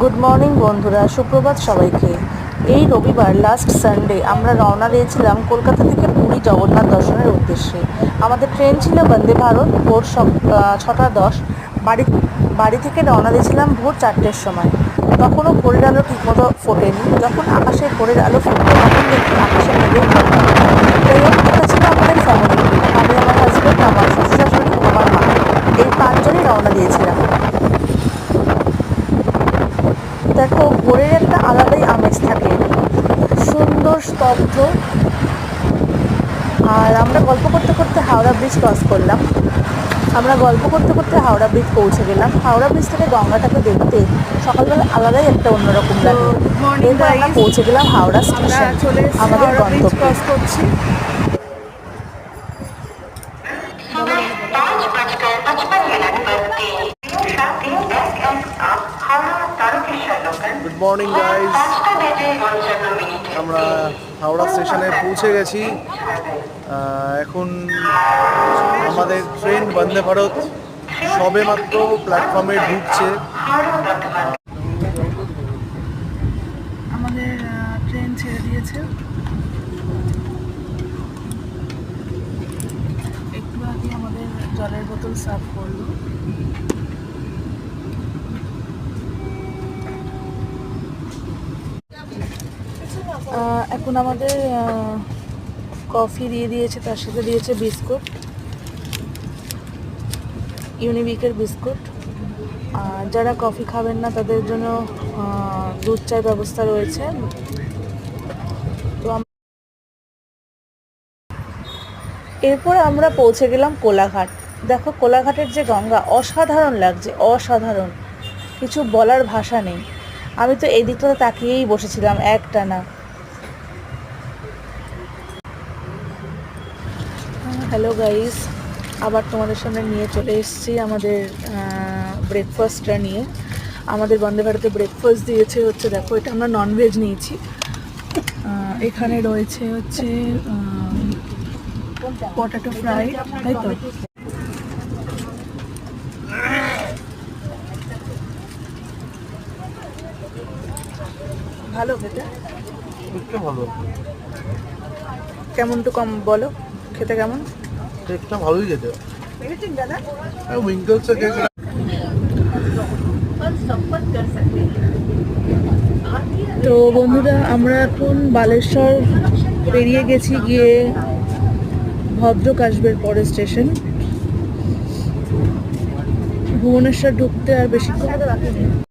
Good morning বন্ধুরা। সুপ্রভাত সবাইকে। এই রবিবার লাস্ট সানডে আমরা রওনা দিয়েছিলাম কলকাতা থেকে পুরী জগন্নাথ দর্শনের উদ্দেশ্যে। আমাদের ট্রেন ছিল বন্দে ভারত ভোর আহ, ছটা দশ। বাড়ি বাড়ি থেকে রওনা দিয়েছিলাম ভোর চারটের সময়। তখনও ভোরের আলো ঠিকমতো ফোটেনি। যখন আকাশে ভোরের আলো ফুটলো তখন দেখি আকাশে যাই হোক এটা ছিল আমাদের ফ্যামিলি আমি আমার হাজব্যান্ড আমার শ্বশুর শাশুড়ি ও আমার মা এই পাঁচজনই রওনা দিয়েছিলাম দেখো ভোরের একটা আলাদাই আমেজ থাকে সুন্দর স্তব্ধ। আর আমরা গল্প করতে করতে হাওড়া ব্রিজ ক্রস করলাম। আমরা গল্প করতে করতে হাওড়া ব্রিজ পৌঁছে গেলাম। হাওড়া ব্রিজ থেকে গঙ্গাটাকে দেখতে সকালবেলা আলাদাই একটা অন্যরকম লাগে। এরপর আমরা পৌঁছে গেলাম হাওড়া স্টেশন আমাদের ব্রিজ গন্তব্য। ক্রস করছি। গুড মর্নিং গাইজ আমরা হাওড়া স্টেশনে পৌঁছে গেছি। এখন আমাদের ট্রেন বন্দে ভারত সবে মাত্র প্ল্যাটফর্মে ঢুকছে। আমাদের ট্রেন ছেড়ে দিয়েছে। একটু আগে আমাদের জলের বোতল সার্ভ করল। এখন আমাদের কফি দিয়ে দিয়েছে, তার সাথে দিয়েছে বিস্কুট ইউনিবিকের বিস্কুট আর যারা কফি খাবেন না, তাদের জন্য দুধ চায়ের ব্যবস্থা রয়েছে। তো এরপর আমরা পৌঁছে গেলাম কোলাঘাট। দেখো, কোলাঘাটের যে গঙ্গা, অসাধারণ লাগছে, অসাধারণ। কিছু বলার ভাষা নেই। আমি তো এই তাকিয়েই বসেছিলাম, একটানা। হ্যালো গাইস আবার তোমাদের সামনে নিয়ে চলে এসেছি আমাদের ব্রেকফাস্টটা নিয়ে। আমাদের বন্দে ভারতে ব্রেকফাস্ট দিয়েছে হচ্ছে দেখো এটা আমরা ননভেজ নিয়েছি। এখানে রয়েছে হচ্ছে পটাটো ফ্রাই তাই তো? ভালো খেতে? ভালো। কেমন তো কম বলো খেতে কেমন? ভালোই যেতে তো বন্ধুরা, আমরা এখন বালেশ্বর পেরিয়ে গেছি গিয়ে ভদ্রক আসবের পরে স্টেশন। ভুবনেশ্বর ঢুকতে আর নেই